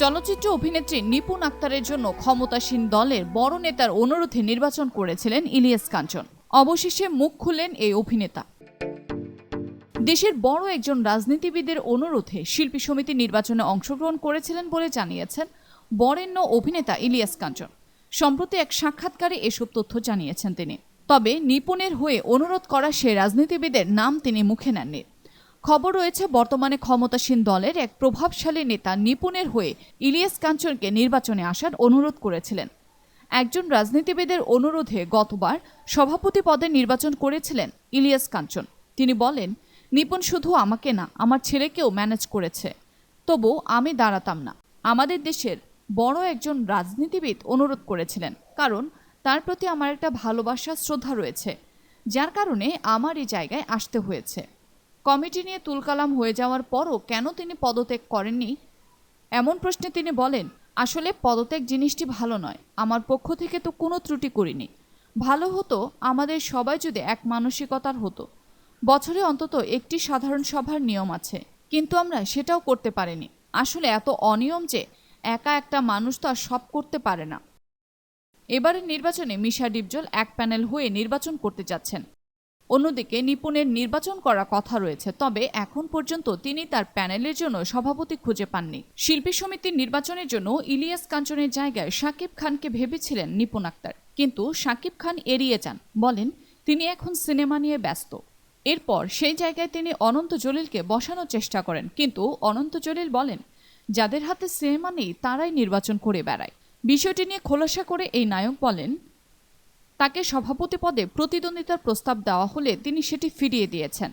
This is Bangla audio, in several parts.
চলচ্চিত্র অভিনেত্রী নিপুণ আক্তারের জন্য ক্ষমতাসীন দলের বড় নেতার অনুরোধে নির্বাচন করেছিলেন ইলিয়াস কাঞ্চন। অবশেষে মুখ খুললেন এই অভিনেতা। দেশের বড় একজন রাজনীতিবিদের অনুরোধে শিল্পী সমিতি নির্বাচনে অংশগ্রহণ করেছিলেন বলে জানিয়েছেন বরেণ্য অভিনেতা ইলিয়াস কাঞ্চন। সম্প্রতি এক সাক্ষাৎকারে এসব তথ্য জানিয়েছেন তিনি। তবে নিপুণের হয়ে অনুরোধ করা সে রাজনীতিবিদের নাম তিনি মুখে নেননি। খবর রয়েছে, বর্তমানে ক্ষমতাসীন দলের এক প্রভাবশালী নেতা নিপুণের হয়ে ইলিয়াস কাঞ্চনকে নির্বাচনে আসার অনুরোধ করেছিলেন। একজন রাজনীতিবিদের অনুরোধে গতবার সভাপতি পদে নির্বাচন করেছিলেন ইলিয়াস কাঞ্চন। তিনি বলেন, নিপুণ শুধু আমাকে না, আমার ছেলেকেও ম্যানেজ করেছে। তবু আমি দাঁড়াতাম না। আমাদের দেশের বড় একজন রাজনীতিবিদ অনুরোধ করেছিলেন, কারণ তার প্রতি আমার একটা ভালোবাসা, শ্রদ্ধা রয়েছে, যার কারণে আমার এই জায়গায় আসতে হয়েছে। কমিটি নিয়ে তুলকালাম হয়ে যাওয়ার পরও কেন তিনি পদত্যাগ করেননি? এমন প্রশ্নে তিনি বলেন, আসলে পদত্যাগ জিনিসটি ভালো নয়। আমার পক্ষ থেকে তো কোনো ত্রুটি করিনি। ভালো হতো আমাদের সবাই যদি এক মানসিকতার হতো। বছরে অন্তত একটি সাধারণ সভার নিয়ম আছে, কিন্তু আমরা সেটাও করতে পারিনি। আসলে এত অনিয়ম যে একা একটা মানুষ তো আর সব করতে পারে না। এবারের নির্বাচনে মিশা ডিপজল এক প্যানেল হয়ে নির্বাচন করতে যাচ্ছেন। অন্যদিকে নিপুণের নির্বাচন করা কথা রয়েছে, তবে এখন পর্যন্ত তিনি তার প্যানেলের জন্য সভাপতি খুঁজে পাননি। শিল্পী সমিতির নির্বাচনের জন্য ইলিয়াস কাঞ্চনের জায়গায় শাকিব খানকে ভেবেছিলেন নিপুণ আক্তার, কিন্তু শাকিব খান এড়িয়ে যান। বলেন, তিনি এখন সিনেমা নিয়ে ব্যস্ত। এরপর সেই জায়গায় তিনি অনন্ত জলিলকে বসানোর চেষ্টা করেন, কিন্তু অনন্ত জলিল বলেন, যাদের হাতে সিনেমা নেই, তারাই নির্বাচন করে বেড়ায়। বিষয়টি নিয়ে খোলাসা করে এই নায়ক বলেন তাকে সভাপতি পদে প্রতিদ্বন্দ্বিতার প্রস্তাব দেওয়া হলে তিনি সেটি ফিরিয়ে দিয়েছেন।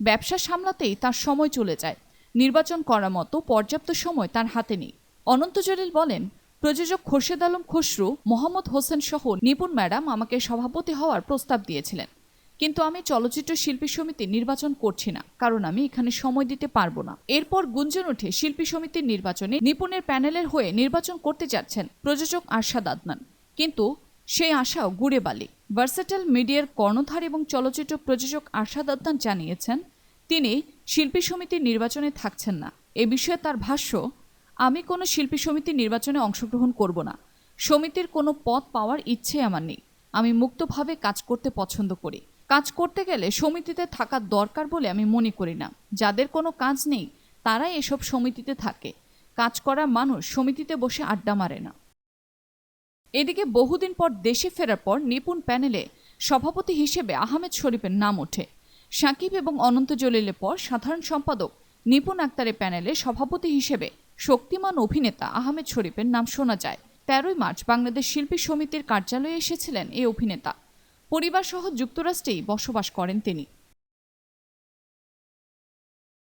ব্যবসা সামলাতেই তার সময় চলে যায়। নির্বাচন করার মতো পর্যাপ্ত সময় তার হাতে নেই। অনন্ত জলিল বলেন, প্রযোজক খোরশেদ আলম খসরু, মোহাম্মদ হোসেন সহ নিপুণ ম্যাডাম আমাকে সভাপতি হওয়ার প্রস্তাব দিয়েছিলেন। কিন্তু আমি চলচ্চিত্র শিল্পী সমিতি নির্বাচন করছি না, কারণ আমি এখানে সময় দিতে পারব না। এরপর গুঞ্জন ওঠে, শিল্পী সমিতির নির্বাচনে নিপুণের প্যানেলের হয়ে নির্বাচন করতে যাচ্ছেন প্রযোজক আরশাদ আদনান। কিন্তু সেই আশাও গুড়ে বালি। ভার্সেটাল মিডিয়ার কর্ণধার এবং চলচ্চিত্র প্রযোজক আরশাদ আদনান জানিয়েছেন, তিনি শিল্পী সমিতির নির্বাচনে থাকছেন না। এ বিষয়ে তার ভাষ্য, আমি কোনো শিল্পী সমিতির নির্বাচনে অংশগ্রহণ করব না। সমিতির কোনো পদ পাওয়ার ইচ্ছে আমার নেই। আমি মুক্তভাবে কাজ করতে পছন্দ করি। কাজ করতে গেলে সমিতিতে থাকা দরকার বলে আমি মনে করি না। যাদের কোনো কাজ নেই, তারাই এসব সমিতিতে থাকে। কাজ করা মানুষ সমিতিতে বসে আড্ডা মারে না। এদিকে বহুদিন পর দেশে ফেরার পর নিপুণ প্যানেলে সভাপতি হিসেবে আহমেদ শরীফের নাম ওঠে। সাকিব এবং অনন্ত জলিলের পর সাধারণ সম্পাদক নিপুণ আক্তারের প্যানেলে সভাপতি হিসেবে শক্তিমান অভিনেতা আহমেদ শরীফের নাম শোনা যায়। তেরোই মার্চ বাংলাদেশ শিল্পী সমিতির কার্যালয়ে এসেছিলেন এই অভিনেতা। পরিবারসহ যুক্তরাষ্ট্রেই বসবাস করেন তিনি।